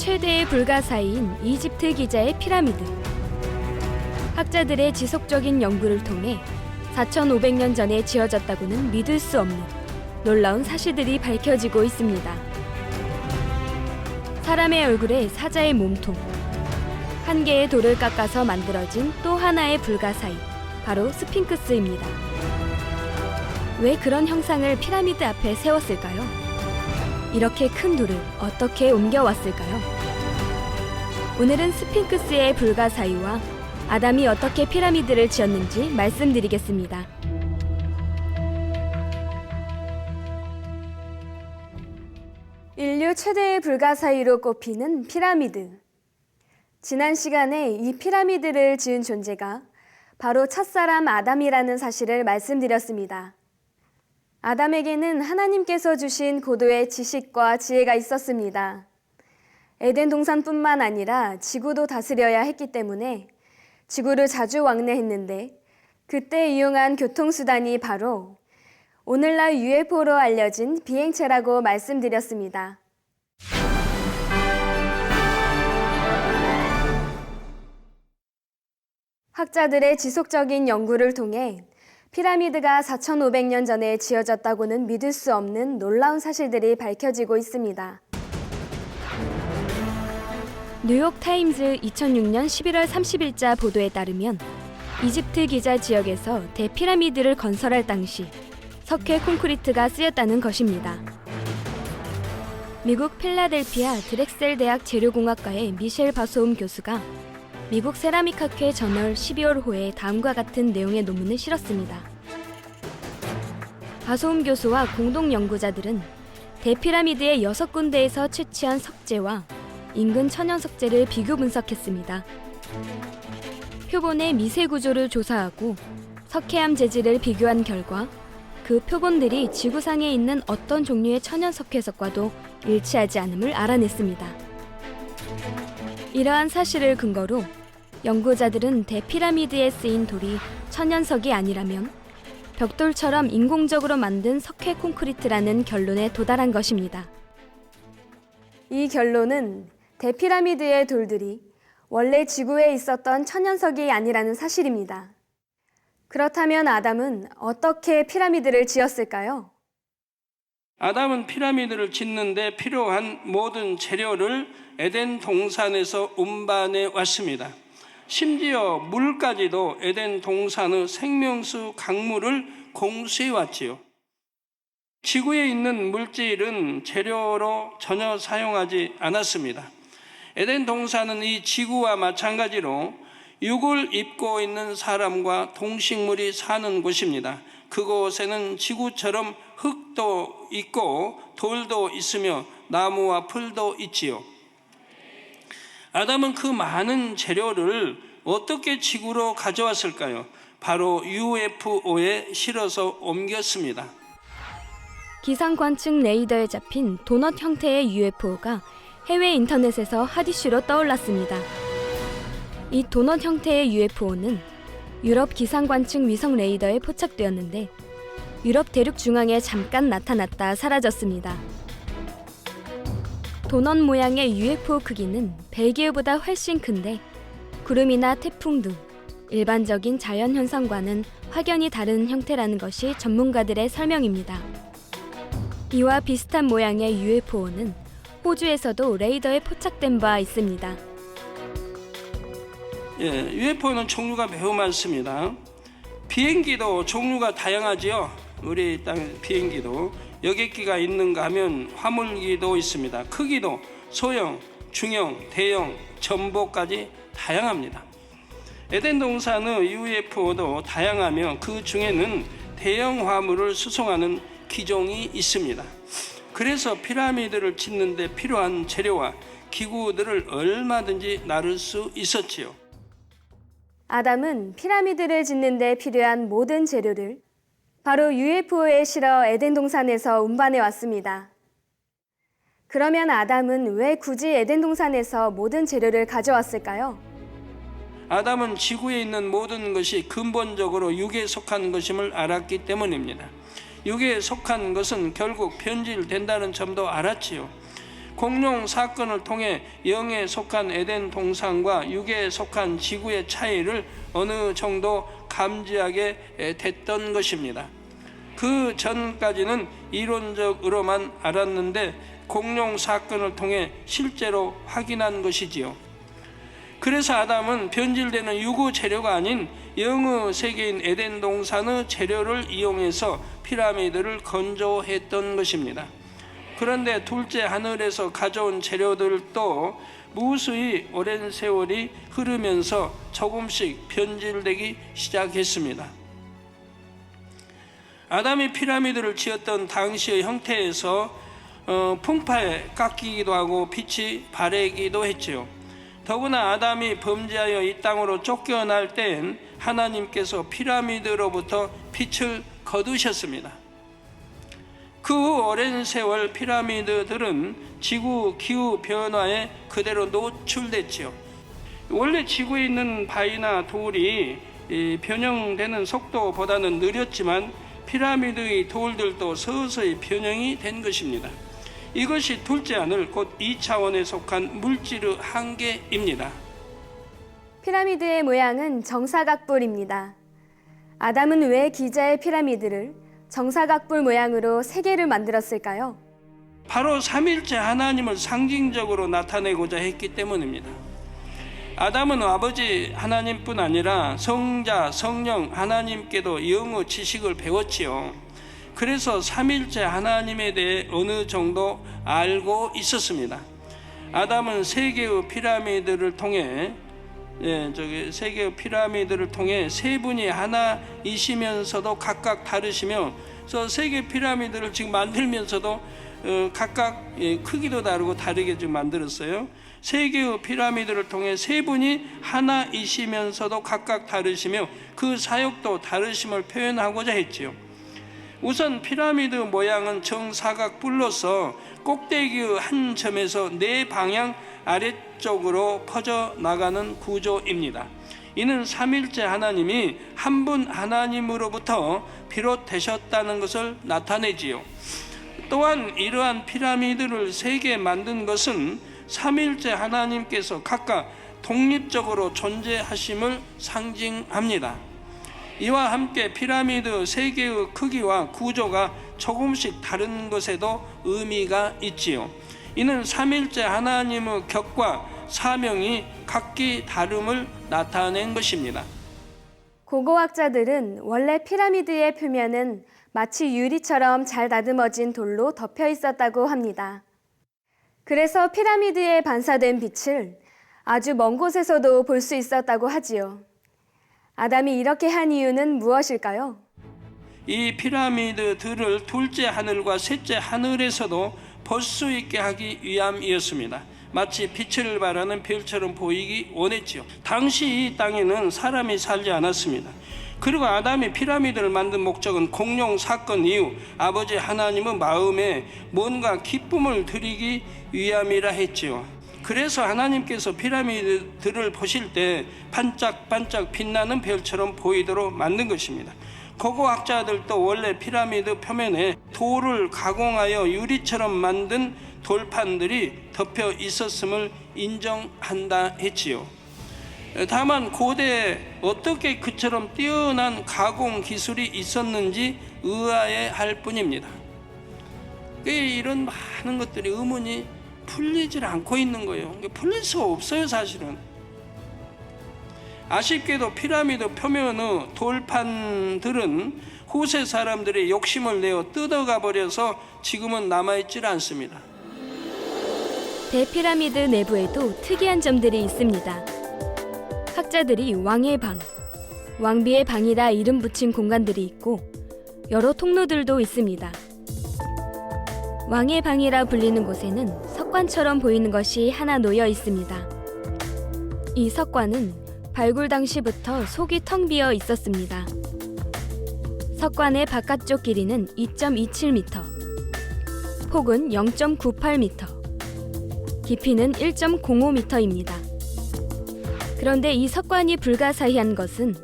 최대의 불가사의인 이집트 기자의 피라미드. 학자들의 지속적인 연구를 통해 4,500년 전에 지어졌다고는 믿을 수 없는 놀라운 사실들이 밝혀지고 있습니다. 사람의 얼굴에 사자의 몸통, 한 개의 돌을 깎아서 만들어진 또 하나의 불가사의, 바로 스핑크스입니다. 왜 그런 형상을 피라미드 앞에 세웠을까요? 이렇게 큰 돌을 어떻게 옮겨왔을까요? 오늘은 스핑크스의 불가사의와 아담이 어떻게 피라미드를 지었는지 말씀드리겠습니다. 인류 최대의 불가사의로 꼽히는 피라미드. 지난 시간에 이 피라미드를 지은 존재가 바로 첫사람 아담이라는 사실을 말씀드렸습니다. 아담에게는 하나님께서 주신 고도의 지식과 지혜가 있었습니다. 에덴 동산뿐만 아니라 지구도 다스려야 했기 때문에 지구를 자주 왕래했는데 그때 이용한 교통수단이 바로 오늘날 UFO로 알려진 비행체라고 말씀드렸습니다. 학자들의 지속적인 연구를 통해 피라미드가 4,500년 전에 지어졌다고는 믿을 수 없는 놀라운 사실들이 밝혀지고 있습니다. 뉴욕 타임즈 2006년 11월 30일자 보도에 따르면 이집트 기자 지역에서 대피라미드를 건설할 당시 석회 콘크리트가 쓰였다는 것입니다. 미국 필라델피아 드렉셀 대학 재료공학과의 미셸 바소움 교수가 미국 세라믹학회 저널 12월 호에 다음과 같은 내용의 논문을 실었습니다. 바소움 교수와 공동 연구자들은 대피라미드의 여섯 군데에서 채취한 석재와 인근 천연 석재를 비교 분석했습니다. 표본의 미세 구조를 조사하고 석회암 재질을 비교한 결과 그 표본들이 지구상에 있는 어떤 종류의 천연 석회석과도 일치하지 않음을 알아냈습니다. 이러한 사실을 근거로 연구자들은 대피라미드에 쓰인 돌이 천연석이 아니라면 벽돌처럼 인공적으로 만든 석회 콘크리트라는 결론에 도달한 것입니다. 이 결론은 대피라미드의 돌들이 원래 지구에 있었던 천연석이 아니라는 사실입니다. 그렇다면 아담은 어떻게 피라미드를 지었을까요? 아담은 피라미드를 짓는데 필요한 모든 재료를 에덴 동산에서 운반해 왔습니다. 심지어 물까지도 에덴 동산의 생명수 강물을 공수해 왔지요. 지구에 있는 물질은 재료로 전혀 사용하지 않았습니다. 에덴 동산은 이 지구와 마찬가지로 육을 입고 있는 사람과 동식물이 사는 곳입니다. 그곳에는 지구처럼 흙도 있고 돌도 있으며 나무와 풀도 있지요. 아담은 그 많은 재료를 어떻게 지구로 가져왔을까요? 바로 UFO에 실어서 옮겼습니다. 기상 관측 레이더에 잡힌 도넛 형태의 UFO가 해외 인터넷에서 핫이슈로 떠올랐습니다. 이 도넛 형태의 UFO는 유럽 기상 관측 위성 레이더에 포착되었는데 유럽 대륙 중앙에 잠깐 나타났다 사라졌습니다. 도넛 모양의 UFO 크기는 벨기에보다 훨씬 큰데 구름이나 태풍 등 일반적인 자연 현상과는 확연히 다른 형태라는 것이 전문가들의 설명입니다. 이와 비슷한 모양의 UFO는 호주에서도 레이더에 포착된 바 있습니다. 예, UFO는 종류가 매우 많습니다. 비행기도 종류가 다양하지요. 우리 땅 비행기도 여객기가 있는가 하면 화물기도 있습니다. 크기도 소형, 중형, 대형, 전보까지 다양합니다. 에덴 동산의 UFO도 다양하며 그 중에는 대형 화물을 수송하는 기종이 있습니다. 그래서 피라미드를 짓는데 필요한 재료와 기구들을 얼마든지 나를 수 있었지요. 아담은 피라미드를 짓는 데 필요한 모든 재료를 바로 UFO에 실어 에덴 동산에서 운반해 왔습니다. 그러면 아담은 왜 굳이 에덴 동산에서 모든 재료를 가져왔을까요? 아담은 지구에 있는 모든 것이 근본적으로 육에 속한 것임을 알았기 때문입니다. 육에 속한 것은 결국 변질된다는 점도 알았지요. 공룡 사건을 통해 영에 속한 에덴 동산과 육에 속한 지구의 차이를 어느 정도 감지하게 됐던 것입니다. 그 전까지는 이론적으로만 알았는데 공룡 사건을 통해 실제로 확인한 것이지요. 그래서 아담은 변질되는 유구 재료가 아닌 영의 세계인 에덴 동산의 재료를 이용해서 피라미드를 건조했던 것입니다. 그런데 둘째 하늘에서 가져온 재료들도 무수히 오랜 세월이 흐르면서 조금씩 변질되기 시작했습니다. 아담이 피라미드를 지었던 당시의 형태에서 어, 풍파에 깎이기도 하고 빛이 바래기도 했지요. 더구나 아담이 범죄하여 이 땅으로 쫓겨날 땐 하나님께서 피라미드로부터 빛을 거두셨습니다. 그 오랜 세월 피라미드들은 지구 기후 변화에 그대로 노출됐지요. 원래 지구에 있는 바위나 돌이 이 변형되는 속도보다는 느렸지만 피라미드의 돌들도 서서히 변형이 된 것입니다. 이것이 둘째 하늘 곧 2차원에 속한 물질의 한계입니다. 피라미드의 모양은 정사각뿔입니다. 아담은 왜 기자의 피라미드를 정사각뿔 모양으로 세 개를 만들었을까요? 바로 삼일째 하나님을 상징적으로 나타내고자 했기 때문입니다. 아담은 아버지 하나님뿐 아니라 성자, 성령 하나님께도 영의 지식을 배웠지요. 그래서 삼일째 하나님에 대해 어느 정도 알고 있었습니다. 아담은 세 개의 피라미드를 통해 예, 저기 세 개의 피라미드를 통해 세 분이 하나이시면서도 각각 다르시며 저세개 피라미드를 지금 만들면서도 어, 각각 예, 크기도 다르고 다르게 지금 만들었어요. 세 개의 피라미드를 통해 세 분이 하나이시면서도 각각 다르시며 그 사역도 다르심을 표현하고자 했지요. 우선 피라미드 모양은 정사각 뿔로서 꼭대기의 한 점에서 네 방향 아래쪽으로 퍼져 나가는 구조입니다. 이는 삼일째 하나님이 한 분 하나님으로부터 비롯되셨다는 것을 나타내지요. 또한 이러한 피라미드를 세 개 만든 것은 삼일째 하나님께서 각각 독립적으로 존재하심을 상징합니다. 이와 함께 피라미드 세 개의 크기와 구조가 조금씩 다른 것에도 의미가 있지요. 이는 삼일째 하나님의 격과 사명이 각기 다름을 나타낸 것입니다. 고고학자들은 원래 피라미드의 표면은 마치 유리처럼 잘 다듬어진 돌로 덮여 있었다고 합니다. 그래서 피라미드에 반사된 빛을 아주 먼 곳에서도 볼 수 있었다고 하지요. 아담이 이렇게 한 이유는 무엇일까요? 이 피라미드들을 둘째 하늘과 셋째 하늘에서도 볼 수 있게 하기 위함이었습니다. 마치 빛을 발하는 별처럼 보이기 원했지요. 당시 이 땅에는 사람이 살지 않았습니다. 그리고 아담이 피라미드를 만든 목적은 공룡 사건 이후 아버지 하나님의 마음에 뭔가 기쁨을 드리기 위함이라 했지요. 그래서 하나님께서 피라미드들을 보실 때 반짝반짝 빛나는 별처럼 보이도록 만든 것입니다. 고고학자들도 원래 피라미드 표면에 돌을 가공하여 유리처럼 만든 돌판들이 덮여 있었음을 인정한다 했지요. 다만 고대에 어떻게 그처럼 뛰어난 가공 기술이 있었는지 의아해 할 뿐입니다. 이런 많은 것들이 의문이 풀리질 않고 있는 거예요. 풀릴 수가 없어요, 사실은. 아쉽게도 피라미드 표면의 돌판들은 후세 사람들의 욕심을 내어 뜯어가 버려서 지금은 남아있질 않습니다. 대피라미드 내부에도 특이한 점들이 있습니다. 학자들이 왕의 방, 왕비의 방이라 이름 붙인 공간들이 있고 여러 통로들도 있습니다. 왕의 방이라 불리는 곳에는 석관처럼 보이는 것이 하나 놓여 있습니다. 이 석관은 발굴 당시부터 속이 텅 비어 있었습니다. 석관의 바깥쪽 길이는 2.27m, 폭은 0.98m, 깊이는 1.05m입니다. 그런데 이 석관이 불가사의한 것은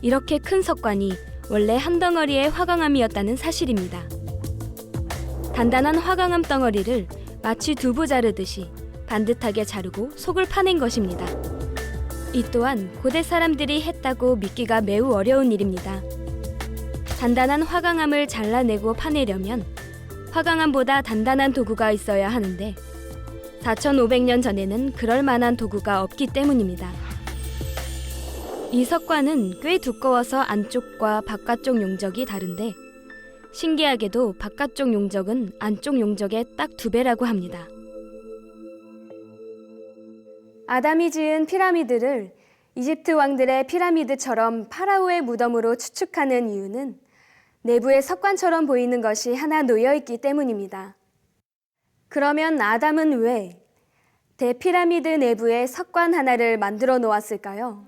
이렇게 큰 석관이 원래 한 덩어리의 화강암이었다는 사실입니다. 단단한 화강암 덩어리를 마치 두부 자르듯이 반듯하게 자르고 속을 파낸 것입니다. 이 또한 고대 사람들이 했다고 믿기가 매우 어려운 일입니다. 단단한 화강암을 잘라내고 파내려면 화강암보다 단단한 도구가 있어야 하는데 4,500년 전에는 그럴 만한 도구가 없기 때문입니다. 이 석관은 꽤 두꺼워서 안쪽과 바깥쪽 용적이 다른데 신기하게도 바깥쪽 용적은 안쪽 용적의 딱 두 배라고 합니다. 아담이 지은 피라미드를 이집트 왕들의 피라미드처럼 파라오의 무덤으로 추측하는 이유는 내부에 석관처럼 보이는 것이 하나 놓여 있기 때문입니다. 그러면 아담은 왜 대피라미드 내부에 석관 하나를 만들어 놓았을까요?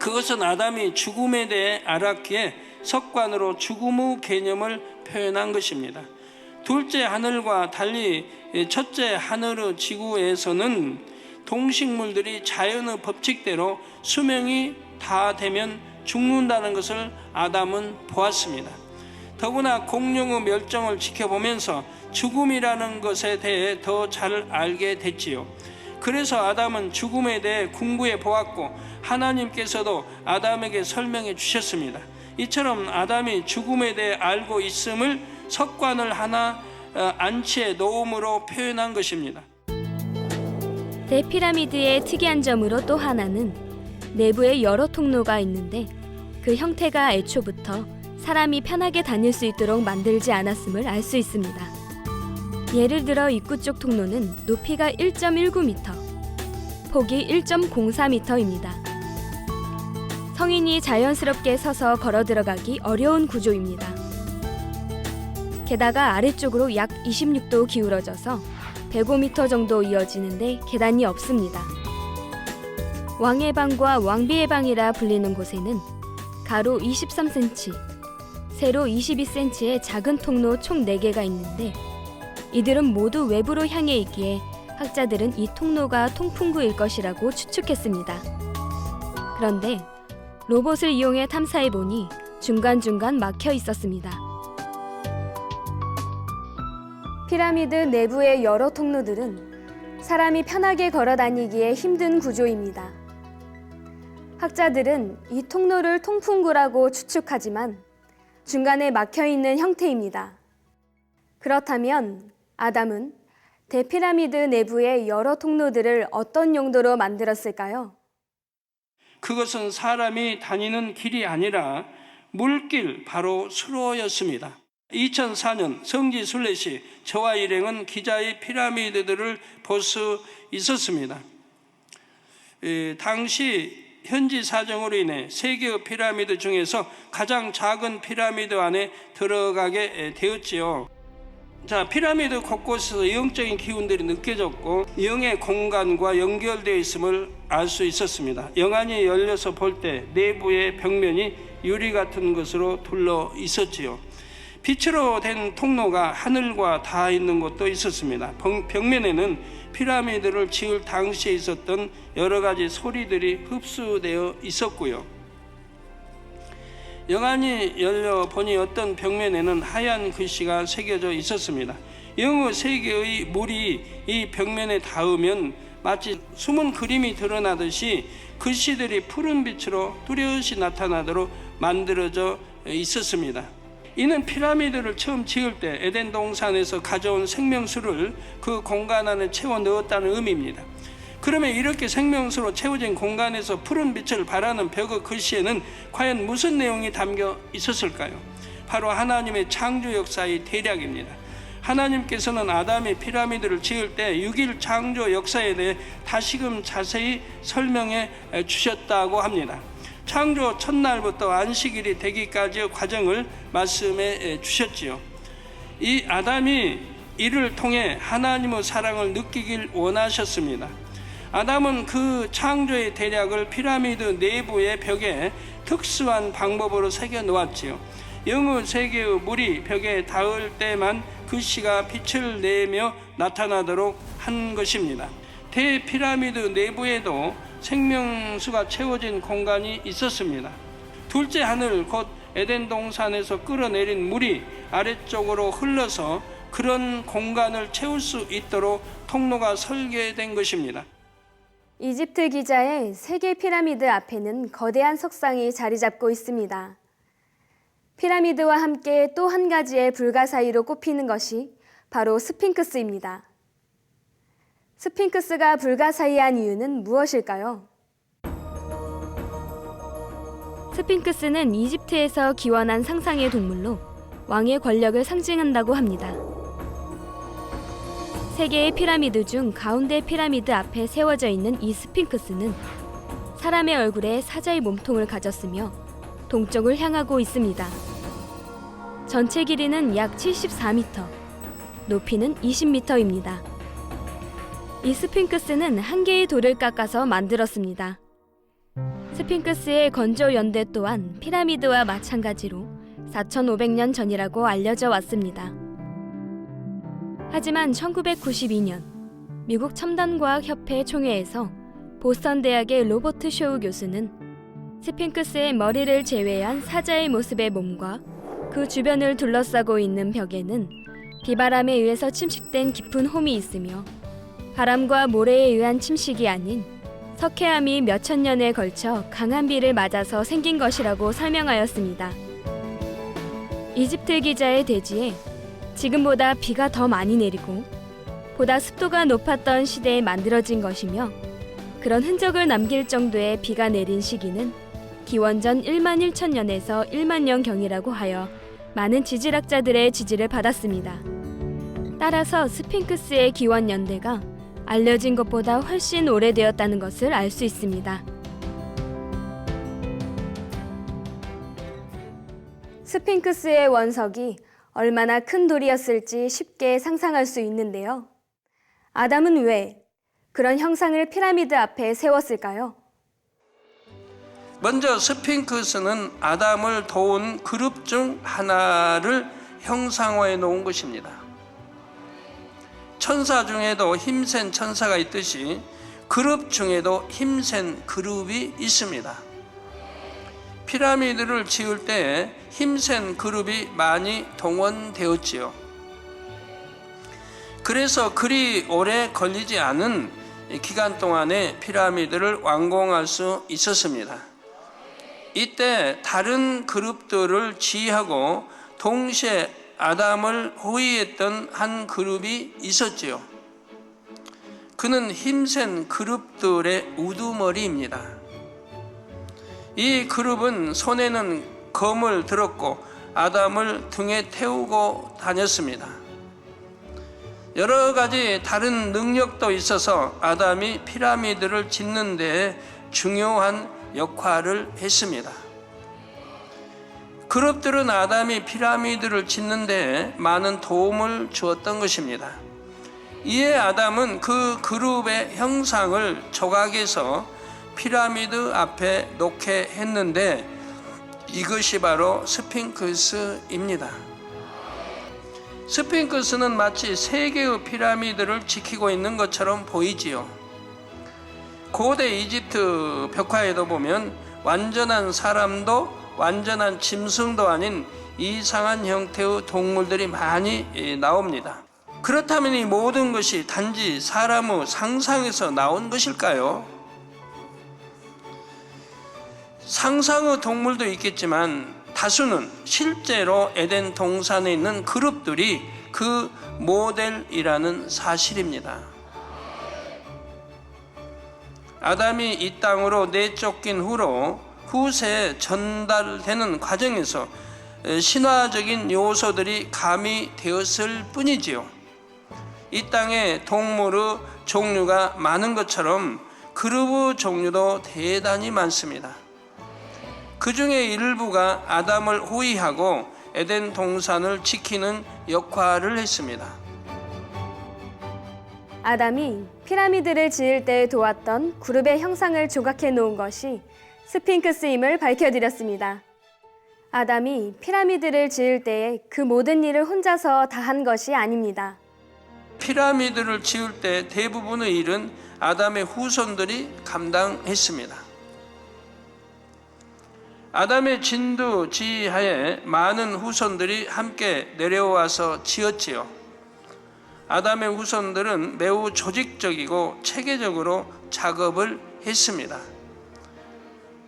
그것은 아담이 죽음에 대해 알았기에 석관으로 죽음 후 개념을 표현한 것입니다. 둘째 하늘과 달리 첫째 하늘의 지구에서는 동식물들이 자연의 법칙대로 수명이 다 되면 죽는다는 것을 아담은 보았습니다. 더구나 공룡의 멸종을 지켜보면서 죽음이라는 것에 대해 더 잘 알게 됐지요. 그래서 아담은 죽음에 대해 궁구해 보았고 하나님께서도 아담에게 설명해 주셨습니다. 이처럼 아담이 죽음에 대해 알고 있음을 석관을 하나 어, 안치에 놓음으로 표현한 것입니다. 대피라미드의 특이한 점으로 또 하나는 내부에 여러 통로가 있는데 그 형태가 애초부터 사람이 편하게 다닐 수 있도록 만들지 않았음을 알 수 있습니다. 예를 들어 입구 쪽 통로는 높이가 1.19m, 폭이 1.04m입니다. 성인이 자연스럽게 서서 걸어 들어가기 어려운 구조입니다. 게다가 아래쪽으로 약 26도 기울어져서 105m 정도 이어지는데 계단이 없습니다. 왕의 방과 왕비의 방이라 불리는 곳에는 가로 23cm, 세로 22cm의 작은 통로 총 4개가 있는데 이들은 모두 외부로 향해 있기에 학자들은 이 통로가 통풍구일 것이라고 추측했습니다. 그런데 로봇을 이용해 탐사해 보니 중간중간 막혀 있었습니다. 피라미드 내부의 여러 통로들은 사람이 편하게 걸어 다니기에 힘든 구조입니다. 학자들은 이 통로를 통풍구라고 추측하지만 중간에 막혀 있는 형태입니다. 그렇다면 아담은 대피라미드 내부의 여러 통로들을 어떤 용도로 만들었을까요? 그것은 사람이 다니는 길이 아니라 물길 바로 수로였습니다. 2004년 성지 순례시 저와 일행은 기자의 피라미드들을 볼 수 있었습니다. 에, 당시 현지 사정으로 인해 세 개의 피라미드 중에서 가장 작은 피라미드 안에 들어가게 에, 되었지요. 자, 피라미드 곳곳에서 영적인 기운들이 느껴졌고 영의 공간과 연결되어 있음을 알 수 있었습니다. 영안이 열려서 볼 때 내부의 벽면이 유리 같은 것으로 둘러 있었지요. 빛으로 된 통로가 하늘과 닿아 있는 곳도 있었습니다. 벽- 벽면에는 피라미드를 지을 당시에 있었던 여러 가지 소리들이 흡수되어 있었고요. 영안이 열려 보니 어떤 벽면에는 하얀 글씨가 새겨져 있었습니다. 영어 세 개의 물이 이 벽면에 닿으면 마치 숨은 그림이 드러나듯이 글씨들이 푸른 빛으로 뚜렷이 나타나도록 만들어져 있었습니다. 이는 피라미드를 처음 지을 때 에덴 동산에서 가져온 생명수를 그 공간 안에 채워 넣었다는 의미입니다. 그러면 이렇게 생명수로 채워진 공간에서 푸른 빛을 발하는 벽의 글씨에는 과연 무슨 내용이 담겨 있었을까요? 바로 하나님의 창조 역사의 대략입니다. 하나님께서는 아담이 피라미드를 지을 때 6일 창조 역사에 대해 다시금 자세히 설명해 주셨다고 합니다. 창조 첫날부터 안식일이 되기까지의 과정을 말씀해 주셨지요. 이 아담이 이를 통해 하나님의 사랑을 느끼길 원하셨습니다. 아담은 그 창조의 대략을 피라미드 내부의 벽에 특수한 방법으로 새겨 놓았지요. 영의 세계의 물이 벽에 닿을 때만 글씨가 빛을 내며 나타나도록 한 것입니다. 대피라미드 내부에도 생명수가 채워진 공간이 있었습니다. 둘째 하늘 곧 에덴 동산에서 끌어내린 물이 아래쪽으로 흘러서 그런 공간을 채울 수 있도록 통로가 설계된 것입니다. 이집트 기자의 세계 피라미드 앞에는 거대한 석상이 자리 잡고 있습니다. 피라미드와 함께 또 한 가지의 불가사의로 꼽히는 것이 바로 스핑크스입니다. 스핑크스가 불가사의한 이유는 무엇일까요? 스핑크스는 이집트에서 기원한 상상의 동물로 왕의 권력을 상징한다고 합니다. 세 개의 피라미드 중 가운데 피라미드 앞에 세워져 있는 이 스핑크스는 사람의 얼굴에 사자의 몸통을 가졌으며 동쪽을 향하고 있습니다. 전체 길이는 약 74m, 높이는 20m입니다. 이 스핑크스는 한 개의 돌을 깎아서 만들었습니다. 스핑크스의 건조 연대 또한 피라미드와 마찬가지로 4,500년 전이라고 알려져 왔습니다. 하지만 1992년 미국 첨단과학협회 총회에서 보스턴 대학의 로버트 쇼우 교수는 스핑크스의 머리를 제외한 사자의 모습의 몸과 그 주변을 둘러싸고 있는 벽에는 비바람에 의해서 침식된 깊은 홈이 있으며 바람과 모래에 의한 침식이 아닌 석회암이 몇천 년에 걸쳐 강한 비를 맞아서 생긴 것이라고 설명하였습니다. 이집트 기자의 대지에 지금보다 비가 더 많이 내리고 보다 습도가 높았던 시대에 만들어진 것이며 그런 흔적을 남길 정도의 비가 내린 시기는 기원전 1만 1천 년에서 1만 년경이라고 하여 많은 지질학자들의 지지를 받았습니다. 따라서 스핑크스의 기원 연대가 알려진 것보다 훨씬 오래되었다는 것을 알 수 있습니다. 스핑크스의 원석이 얼마나 큰 돌이었을지 쉽게 상상할 수 있는데요. 아담은 왜 그런 형상을 피라미드 앞에 세웠을까요? 먼저 스핑크스는 아담을 도운 그룹 중 하나를 형상화해 놓은 것입니다. 천사 중에도 힘센 천사가 있듯이 그룹 중에도 힘센 그룹이 있습니다. 피라미드를 지을 때 힘센 그룹이 많이 동원되었지요. 그래서 그리 오래 걸리지 않은 기간 동안에 피라미드를 완공할 수 있었습니다. 이때 다른 그룹들을 지휘하고 동시에 아담을 호위했던 한 그룹이 있었지요. 그는 힘센 그룹들의 우두머리입니다. 이 그룹은 손에는 검을 들었고 아담을 등에 태우고 다녔습니다. 여러 가지 다른 능력도 있어서 아담이 피라미드를 짓는 데 중요한 역할을 했습니다. 그룹들은 아담이 피라미드를 짓는 데 많은 도움을 주었던 것입니다. 이에 아담은 그 그룹의 형상을 조각해서 피라미드 앞에 놓게 했는데 이것이 바로 스핑크스입니다. 스핑크스는 마치 세 개의 피라미드를 지키고 있는 것처럼 보이지요. 고대 이집트 벽화에도 보면 완전한 사람도 완전한 짐승도 아닌 이상한 형태의 동물들이 많이 나옵니다. 그렇다면 이 모든 것이 단지 사람의 상상에서 나온 것일까요? 상상의 동물도 있겠지만 다수는 실제로 에덴 동산에 있는 그룹들이 그 모델이라는 사실입니다. 아담이 이 땅으로 내쫓긴 후로 후세에 전달되는 과정에서 신화적인 요소들이 가미되었을 뿐이지요. 이 땅에 동물의 종류가 많은 것처럼 그룹의 종류도 대단히 많습니다. 그 중에 일부가 아담을 호위하고 에덴 동산을 지키는 역할을 했습니다. 아담이 피라미드를 지을 때 도왔던 그룹의 형상을 조각해 놓은 것이 스핑크스임을 밝혀드렸습니다. 아담이 피라미드를 지을 때에 그 모든 일을 혼자서 다 한 것이 아닙니다. 피라미드를 지을 때 대부분의 일은 아담의 후손들이 감당했습니다. 아담의 진두 지하에 많은 후손들이 함께 내려와서 지었지요. 아담의 후손들은 매우 조직적이고 체계적으로 작업을 했습니다.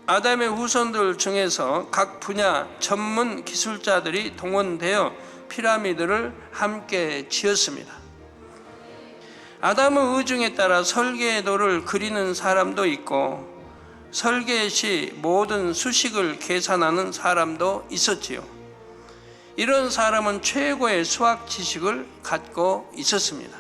아담의 후손들 중에서 각 분야 전문 기술자들이 동원되어 피라미드를 함께 지었습니다. 아담의 의중에 따라 설계도를 그리는 사람도 있고 설계 시 모든 수식을 계산하는 사람도 있었지요. 이런 사람은 최고의 수학 지식을 갖고 있었습니다.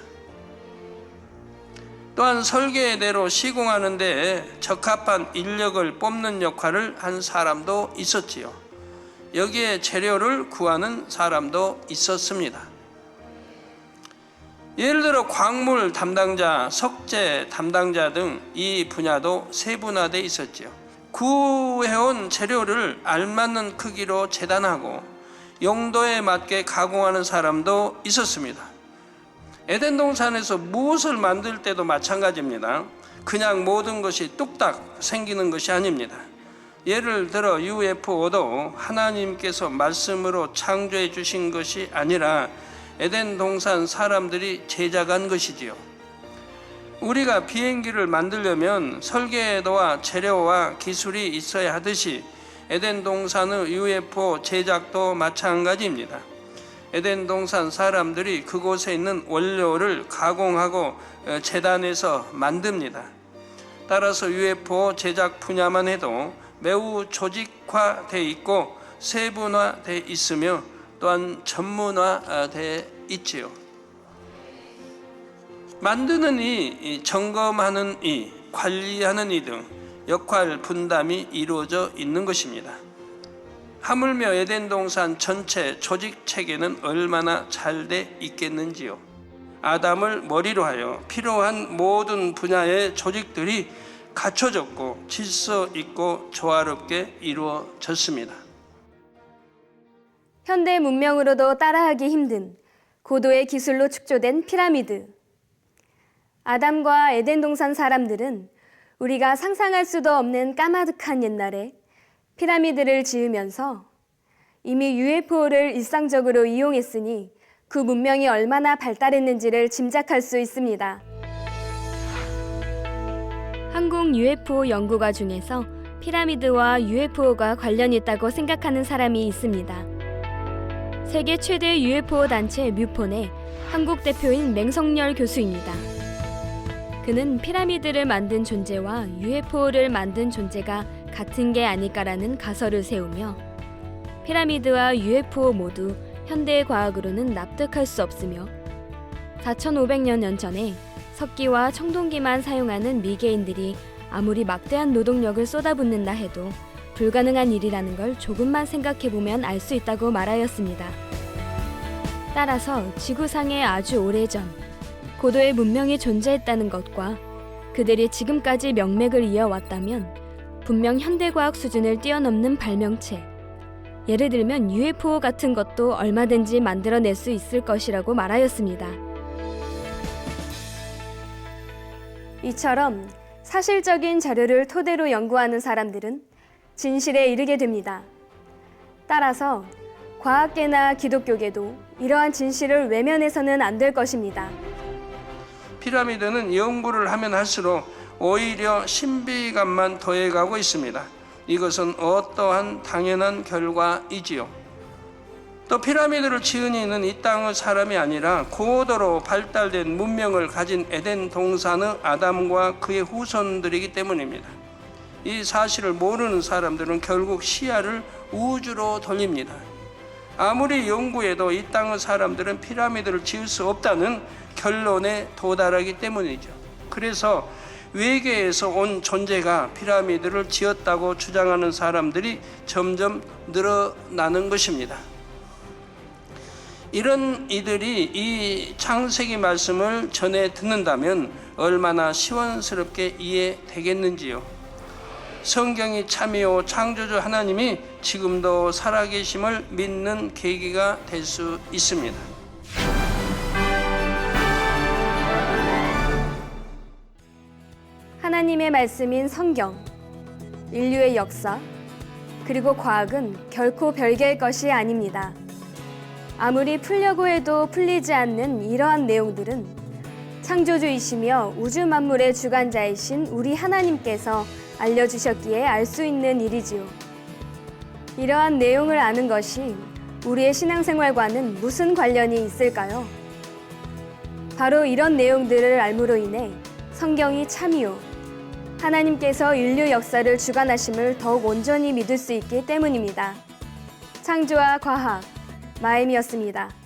또한 설계대로 시공하는 데 적합한 인력을 뽑는 역할을 한 사람도 있었지요. 여기에 재료를 구하는 사람도 있었습니다. 예를 들어 광물 담당자, 석재 담당자 등 이 분야도 세분화돼 있었지요. 구해온 재료를 알맞는 크기로 재단하고 용도에 맞게 가공하는 사람도 있었습니다. 에덴 동산에서 무엇을 만들 때도 마찬가지입니다. 그냥 모든 것이 뚝딱 생기는 것이 아닙니다. 예를 들어 UFO도 하나님께서 말씀으로 창조해 주신 것이 아니라 에덴 동산 사람들이 제작한 것이지요. 우리가 비행기를 만들려면 설계도와 재료와 기술이 있어야 하듯이 에덴 동산의 UFO 제작도 마찬가지입니다. 에덴 동산 사람들이 그곳에 있는 원료를 가공하고 어, 재단해서 만듭니다. 따라서 UFO 제작 분야만 해도 매우 조직화돼 있고 세분화돼 있으며 또한 전문화돼 있지요. 만드는 이, 이 점검하는 이, 관리하는 이 등 역할 분담이 이루어져 있는 것입니다. 하물며 에덴 동산 전체 조직 체계는 얼마나 잘 돼 있겠는지요. 아담을 머리로 하여 필요한 모든 분야의 조직들이 갖춰졌고 질서 있고 조화롭게 이루어졌습니다. 현대 문명으로도 따라하기 힘든 고도의 기술로 축조된 피라미드. 아담과 에덴 동산 사람들은 우리가 상상할 수도 없는 까마득한 옛날에 피라미드를 지으면서 이미 UFO를 일상적으로 이용했으니 그 문명이 얼마나 발달했는지를 짐작할 수 있습니다. 한국 UFO 연구가 중에서 피라미드와 UFO가 관련이 있다고 생각하는 사람이 있습니다. 세계 최대 UFO 단체 뮤폰의 한국 대표인 맹성열 교수입니다. 그는 피라미드를 만든 존재와 UFO를 만든 존재가 같은 게 아닐까라는 가설을 세우며 피라미드와 UFO 모두 현대의 과학으로는 납득할 수 없으며 4,500년 전에 석기와 청동기만 사용하는 미개인들이 아무리 막대한 노동력을 쏟아붓는다 해도 불가능한 일이라는 걸 조금만 생각해보면 알 수 있다고 말하였습니다. 따라서 지구상에 아주 오래전 고도의 문명이 존재했다는 것과 그들이 지금까지 명맥을 이어왔다면 분명 현대과학 수준을 뛰어넘는 발명체, 예를 들면 UFO 같은 것도 얼마든지 만들어낼 수 있을 것이라고 말하였습니다. 이처럼 사실적인 자료를 토대로 연구하는 사람들은 진실에 이르게 됩니다. 따라서 과학계나 기독교계도 이러한 진실을 외면해서는 안 될 것입니다. 피라미드는 연구를 하면 할수록 오히려 신비감만 더해가고 있습니다. 이것은 어떠한 당연한 결과이지요. 또 피라미드를 지은 이는 이 땅의 사람이 아니라 고도로 발달된 문명을 가진 에덴 동산의 아담과 그의 후손들이기 때문입니다. 이 사실을 모르는 사람들은 결국 시야를 우주로 돌립니다. 아무리 연구해도 이 땅의 사람들은 피라미드를 지을 수 없다는 결론에 도달하기 때문이죠. 그래서 외계에서 온 존재가 피라미드를 지었다고 주장하는 사람들이 점점 늘어나는 것입니다. 이런 이들이 이 창세기 말씀을 전해 듣는다면 얼마나 시원스럽게 이해되겠는지요. 성경이 참이요 창조주 하나님이 지금도 살아계심을 믿는 계기가 될 수 있습니다. 하나님의 말씀인 성경, 인류의 역사, 그리고 과학은 결코 별개의 것이 아닙니다. 아무리 풀려고 해도 풀리지 않는 이러한 내용들은 창조주이시며 우주 만물의 주관자이신 우리 하나님께서 알려주셨기에 알 수 있는 일이지요. 이러한 내용을 아는 것이 우리의 신앙생활과는 무슨 관련이 있을까요? 바로 이런 내용들을 알므로 인해 성경이 참이요. 하나님께서 인류 역사를 주관하심을 더욱 온전히 믿을 수 있기 때문입니다. 창조와 과학, 마임이었습니다.